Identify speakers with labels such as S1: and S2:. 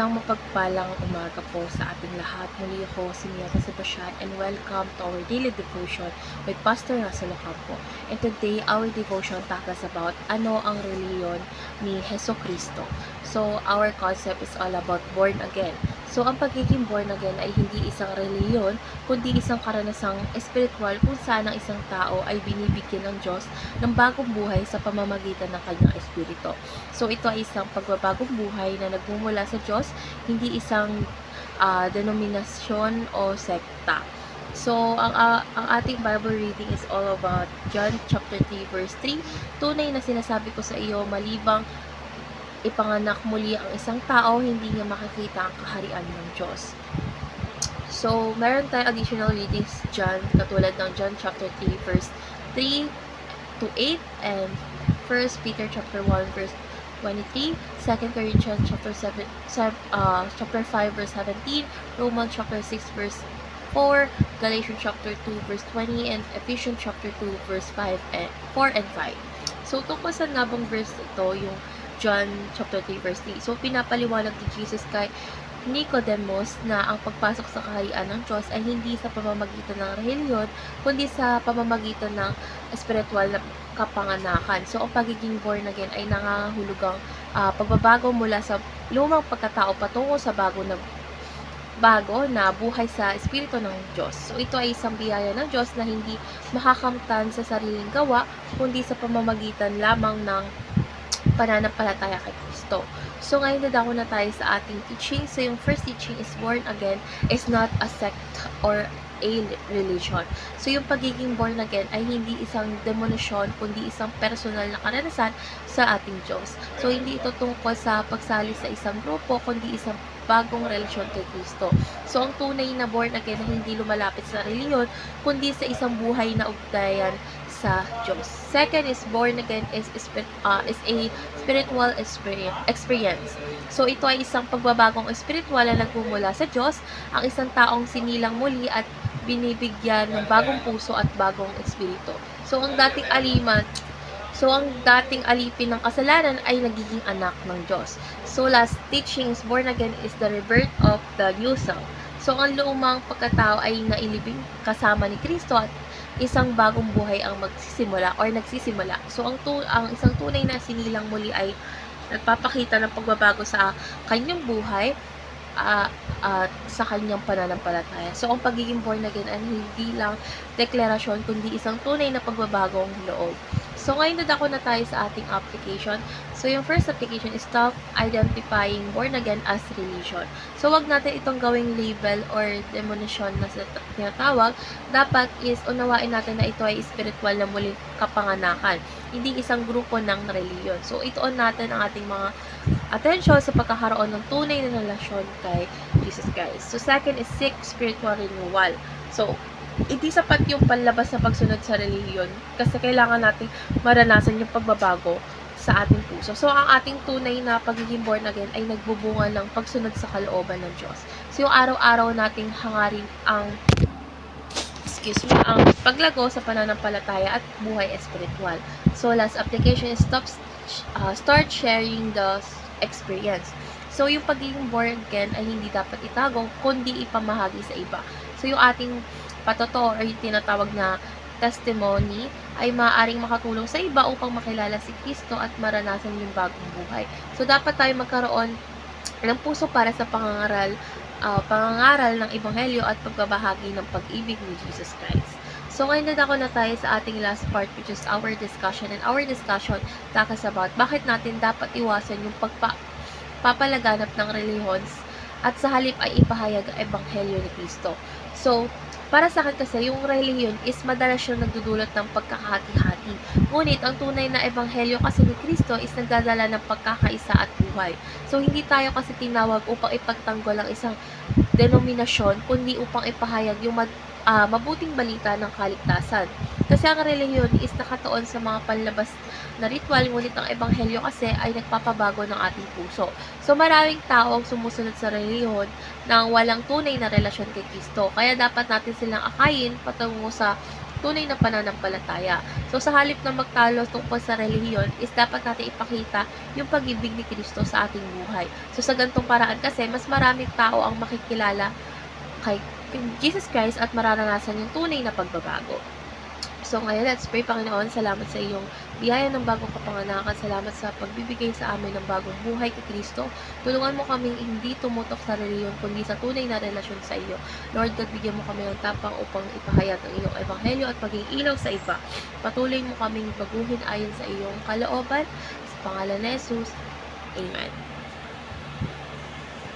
S1: Isang mapagpalang umaga po sa ating lahat. Muli ako si Mia Sebastian and welcome to our daily devotion with Pastor Russell Ocampo. And today, our devotion tackles about ano ang reliyon ni Heso Kristo. So, our concept is all about born again. So, ang pagiging born again ay hindi isang reliyon, kundi isang karanasang espiritual kung saan ang isang tao ay binibigyan ng Diyos ng bagong buhay sa pamamagitan ng kanyang espiritu. So, ito ay isang pagbabagong buhay na nagmumula sa Diyos, hindi isang ah, denominasyon o sekta. So, ang, ah, ang ating Bible reading is all about John chapter 3 verse 3. Tunay na sinasabi ko sa iyo, malibang ipanganak muli ang isang tao, hindi niya makikita ang kaharian ng Diyos. So, meron tayong additional readings dyan, katulad ng John chapter 3 verse 3 to 8 and 1 Peter chapter 1 verse 23, 2 Corinthians chapter 7, sev- uh, chapter 5 verse 17, Romans chapter 6 verse 4, Galatians chapter 2 verse 20, and Ephesians chapter 2 verse 5 and 4 and 5. So, tungkol sa nga bang verse ito, yung John chapter 3 verse 3. So, pinapaliwanag ni Jesus kay Nicodemus na ang pagpasok sa kaharian ng Diyos ay hindi sa pamamagitan ng reliyon, kundi sa pamamagitan ng espiritual na kapanganakan. So, ang pagiging born again ay nangangahulugang ah, pagbabago mula sa lumang pagkatao patungo sa bago na bago na buhay sa Espiritu ng Diyos. So, ito ay isang biyaya ng Diyos na hindi makakamtan sa sariling gawa, kundi sa pamamagitan lamang ng pananampalataya kay Kristo. So, ngayon dadako na tayo sa ating teaching. So, yung first teaching is born again is not a sect or a religion. So, yung pagiging born again ay hindi isang demonisyon, kundi isang personal na karanasan sa ating Diyos. So, hindi ito tungkol sa pagsali sa isang grupo, kundi isang bagong relasyon kay Kristo. So, ang tunay na born again na hindi lumalapit sa reliyon, kundi sa isang buhay na ugnayan sa Diyos. Second is born again is, uh, is a spiritual experience. So, ito ay isang pagbabagong espiritual na nagmumula sa Diyos, ang isang taong sinilang muli at binibigyan ng bagong puso at bagong espiritu. So, ang dating aliman, so ang dating alipin ng kasalanan ay nagiging anak ng Diyos. So, last teachings, born again is the rebirth of the new self. So, ang lumang pagkatao ay nailibing kasama ni Kristo at isang bagong buhay ang magsisimula or nagsisimula. So, ang, tu- ang isang tunay na sinilang muli ay nagpapakita ng pagbabago sa kanyang buhay ah, at sa kanyang pananampalataya. So, ang pagiging born again ay hindi lang deklarasyon, kundi isang tunay na pagbabagong loob. So, ngayon dadako na tayo sa ating application. So, yung first application is stop identifying born again as religion. So, wag natin itong gawing label or demonisyon na tinatawag. Dapat is unawain natin na ito ay spiritual na muling kapanganakan. Hindi isang grupo ng reliyon. So, itoon natin ang ating mga attention sa pagkakaroon ng tunay na relasyon kay Jesus Christ. So, second is seek spiritual renewal. So, hindi sapat yung panlabas na pagsunod sa reliyon kasi kailangan natin maranasan yung pagbabago sa ating puso. So, ang ating tunay na pagiging born again ay nagbubunga ng pagsunod sa kalooban ng Diyos. So, yung araw-araw nating hangarin ang excuse me, ang paglago sa pananampalataya at buhay espiritual. So, last application is stop, uh, start sharing the experience. So, yung pagiging born again ay hindi dapat itago, kundi ipamahagi sa iba. So, yung ating patotoo or tinatawag na testimony ay maaaring makatulong sa iba upang makilala si Kristo at maranasan yung bagong buhay. So, dapat tayo magkaroon ng puso para sa pangangaral, ah, pangangaral ng Ebanghelyo at pagbabahagi ng pag-ibig ni Jesus Christ. So, ngayon na ako na tayo sa ating last part which is our discussion. And our discussion takas about bakit natin dapat iwasan yung pagpa papalaganap ng religions at sa halip ay ipahayag ang Ebanghelyo ni Kristo. So, para sa akin kasi, yung relihiyon is madalas siyang nagdudulot ng pagkakahati-hati. Ngunit, ang tunay na ebanghelyo kasi ni Kristo is nagdadala ng pagkakaisa at buhay. So, hindi tayo kasi tinawag upang ipagtanggol ang isang denominasyon, kundi upang ipahayag yung mad- ah, mabuting balita ng kaligtasan. Kasi ang relihiyon is nakatuon sa mga panlabas na ritual, ngunit ang ebanghelyo kasi ay nagpapabago ng ating puso. So, maraming tao ang sumusunod sa relihiyon nang walang tunay na relasyon kay Kristo. Kaya dapat natin silang akayin patungo sa tunay na pananampalataya. So sa halip na magtalo tungkol sa relihiyon is dapat natin ipakita yung pag-ibig ni Kristo sa ating buhay. So sa gantong paraan kasi mas maraming tao ang makikilala kay Jesus Christ at mararanasan yung tunay na pagbabago. So ngayon, let's pray, Panginoon. Salamat sa iyong biyaya ng bagong kapanganakan. Salamat sa pagbibigay sa amin ng bagong buhay kay Kristo. Tulungan mo kaming hindi tumutok sa reliyon, kundi sa tunay na relasyon sa iyo. Lord God, bigyan mo kami ng tapang upang ipahayag ang iyong ebanghelyo at maging ilaw sa iba. Patuloy mo kaming baguhin ayon sa iyong kalooban. Sa pangalan ni Jesus. Amen.